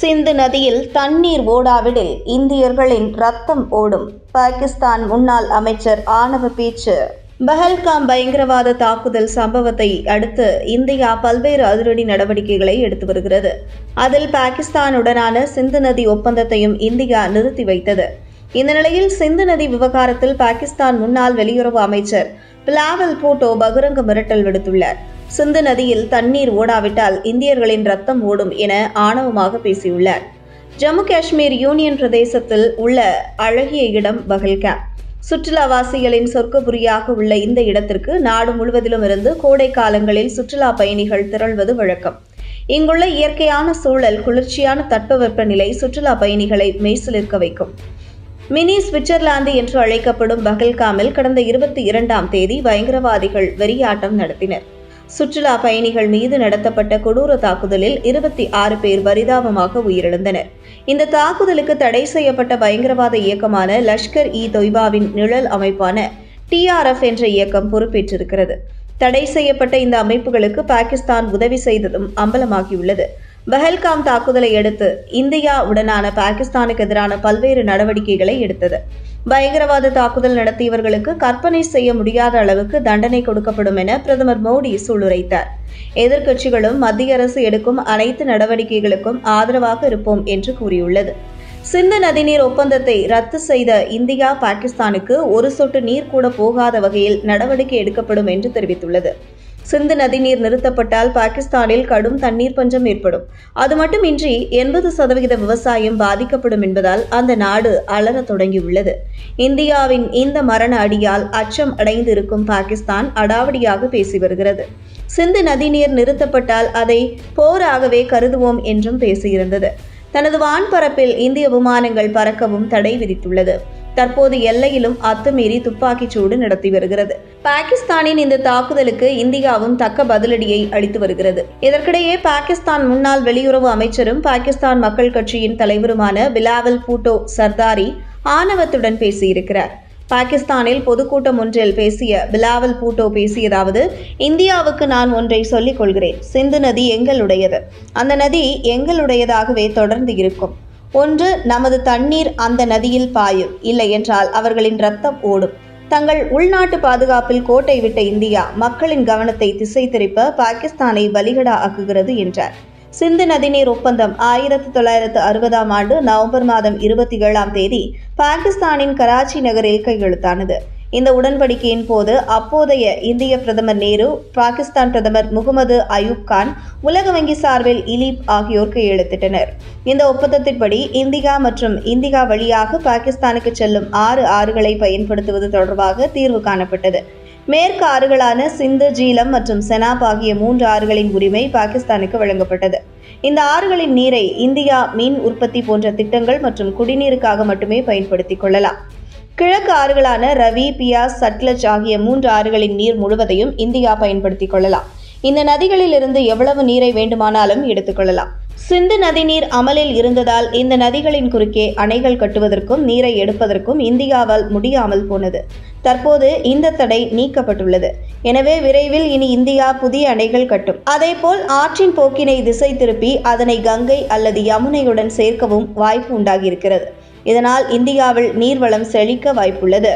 சிந்து நதியில் தண்ணீர் ஓடாவிடில் இந்தியர்களின் ரத்தம் ஓடும். பாகிஸ்தான் முன்னாள் அமைச்சர் ஆணவ பேச்சு. பஹல்காம் பயங்கரவாத தாக்குதல் சம்பவத்தை அடுத்து இந்தியா பல்வேறு அதிரடி நடவடிக்கைகளை எடுத்து வருகிறது. அதில் பாகிஸ்தானுடனான சிந்து நதி ஒப்பந்தத்தையும் இந்தியா நிறுத்தி வைத்தது. இந்த நிலையில் சிந்து நதி விவகாரத்தில் பாகிஸ்தான் முன்னாள் வெளியுறவு அமைச்சர் பிலாவல் பூட்டோ பகிரங்க மிரட்டல் விடுத்துள்ளார். சிந்து நதியில் தண்ணீர் ஓடாவிட்டால் இந்தியர்களின் ரத்தம் ஓடும் என ஆணவமாக பேசியுள்ளார். ஜம்மு காஷ்மீர் யூனியன் பிரதேசத்தில் உள்ள அழகிய இடம் பஹல்காம் சுற்றுலாவாசிகளின் சொர்க்கபுரியாக உள்ள இந்த இடத்திற்கு நாடு முழுவதிலும் இருந்து கோடை காலங்களில் சுற்றுலா பயணிகள் திரள்வது வழக்கம். இங்குள்ள இயற்கையான சூழல் குளிர்ச்சியான தட்பவெப்ப நிலை சுற்றுலா பயணிகளை மெய்சிலிருக்க வைக்கும். மினி சுவிட்சர்லாந்து என்று அழைக்கப்படும் பகல்காமில் கடந்த இருபத்தி இரண்டாம் தேதி பயங்கரவாதிகள் வெறியாட்டம் நடத்தினர். சுற்றுலா பயணிகள் மீது நடத்தப்பட்ட கொடூர தாக்குதலில் இருபத்தி ஆறு பேர் பரிதாபமாக உயிரிழந்தனர். இந்த தாக்குதலுக்கு தடை செய்யப்பட்ட பயங்கரவாத இயக்கமான லஷ்கர் இ தொய்பாவின் நிழல் அமைப்பான டிஆர்எஃப் என்ற இயக்கம் பொறுப்பேற்றிருக்கிறது. தடை செய்யப்பட்ட இந்த அமைப்புகளுக்கு பாகிஸ்தான் உதவி செய்ததும் அம்பலமாகியுள்ளது. பஹல்காம் தாக்குதலை அடுத்து இந்தியா உடனான பாகிஸ்தானுக்கு எதிரான பல்வேறு நடவடிக்கைகளை எடுத்தது. பயங்கரவாத தாக்குதல் நடத்தியவர்களுக்கு கற்பனை செய்ய முடியாத அளவுக்கு தண்டனை கொடுக்கப்படும் என பிரதமர் மோடி சூளுரைத்தார். எதிர்க்கட்சிகளும் மத்திய அரசு எடுக்கும் அனைத்து நடவடிக்கைகளுக்கும் ஆதரவாக இருப்போம் என்று கூறியுள்ளது. சிந்து நதிநீர் ஒப்பந்தத்தை ரத்து செய்த இந்தியா பாகிஸ்தானுக்கு ஒரு சொட்டு நீர் கூட போகாத வகையில் நடவடிக்கை எடுக்கப்படும் என்று தெரிவித்துள்ளது. சிந்து நதிநீர் நிறுத்தப்பட்டால் பாகிஸ்தானில் கடும் தண்ணீர் பஞ்சம் ஏற்படும். அது மட்டுமின்றி எண்பது சதவிகித விவசாயம் பாதிக்கப்படும் என்பதால் அந்த நாடு அலற தொடங்கியுள்ளது. இந்தியாவின் இந்த மரண அடியால் அச்சம் அடைந்திருக்கும் பாகிஸ்தான் அடாவடியாக பேசி வருகிறது. சிந்து நதிநீர் நிறுத்தப்பட்டால் அதை போராகவே கருதுவோம் என்றும் பேசியிருந்தது. தனது வான்பரப்பில் இந்திய விமானங்கள் பறக்கவும் தடை விதித்துள்ளது. தற்போது எல்லையிலும் அத்துமீறி துப்பாக்கிச் சூடு நடத்தி வருகிறது. பாகிஸ்தானின் இந்த தாக்குதலுக்கு இந்தியாவும் தக்க பதிலடியை அளித்து வருகிறது. இதற்கிடையே பாகிஸ்தான் முன்னாள் வெளியுறவு அமைச்சரும் பாகிஸ்தான் மக்கள் கட்சியின் தலைவருமான பிலாவல் பூட்டோ சர்தாரி ஆணவத்துடன் பேசியிருக்கிறார். பாகிஸ்தானில் பொதுக்கூட்டம் ஒன்றில் பேசிய பிலாவல் பூட்டோ பேசியதாவது இந்தியாவுக்கு நான் ஒன்றை சொல்லிக் கொள்கிறேன். சிந்து நதி எங்களுடையது. அந்த நதி எங்களுடையதாகவே தொடர்ந்து இருக்கும். ஒன்று நமது தண்ணீர் அந்த நதியில் பாயும். இல்லை என்றால் அவர்களின் ரத்தம் ஓடும். தங்கள் உள்நாட்டு பாதுகாப்பில் கோட்டை விட்ட இந்தியா மக்களின் கவனத்தை திசை திருப்ப பாகிஸ்தானை பலிகடா ஆக்குகிறது என்றார். சிந்து நதிநீர் ஒப்பந்தம் ஆயிரத்தி தொள்ளாயிரத்து அறுபதாம் ஆண்டு நவம்பர் மாதம் இருபத்தி ஏழாம் தேதி பாகிஸ்தானின் கராச்சி நகரில் கையெழுத்தானது. இந்த உடன்படிக்கையின் போது அப்போதைய இந்திய பிரதமர் நேரு பாகிஸ்தான் பிரதமர் முகமது அயூப் கான் உலக வங்கி சார்பில் இலீப் ஆகியோர் கையெழுத்திட்டனர் இந்த ஒப்பந்தத்தின்படி இந்தியா மற்றும் இந்தியா வழியாக பாகிஸ்தானுக்கு செல்லும் ஆறு ஆறுகளை பயன்படுத்துவது தொடர்பாக தீர்வு காணப்பட்டது. மேற்கு ஆறுகளான சிந்து ஜீலம் மற்றும் செனாப் ஆகிய மூன்று ஆறுகளின் உரிமை பாகிஸ்தானுக்கு வழங்கப்பட்டது. இந்த ஆறுகளின் நீரை இந்தியா மீன் உற்பத்தி போன்ற திட்டங்கள் மற்றும் குடிநீருக்காக மட்டுமே பயன்படுத்திக் கொள்ளலாம். கிழக்கு ஆறுகளான ரவி பியாஸ் சட்லஜ் ஆகிய மூன்று ஆறுகளின் நீர் முழுவதையும் இந்தியா பயன்படுத்திக் கொள்ளலாம். இந்த நதிகளில் இருந்து எவ்வளவு நீரை வேண்டுமானாலும் எடுத்துக்கொள்ளலாம் சிந்து நதிநீர் அமலில் இருந்ததால் இந்த நதிகளின் குறுக்கே அணைகள் கட்டுவதற்கும் நீரை எடுப்பதற்கும் இந்தியாவால் முடியாமல் போனது. தற்போது இந்த தடை நீக்கப்பட்டுள்ளது. எனவே விரைவில் இனி இந்தியா புதிய அணைகள் கட்டும். அதேபோல் ஆற்றின் போக்கினை திசை திருப்பி அதனை கங்கை அல்லது யமுனையுடன் சேர்க்கவும் வாய்ப்பு உண்டாகியிருக்கிறது. இதனால் இந்தியாவில் நீர்வளம் செழிக்க வாய்ப்புள்ளது.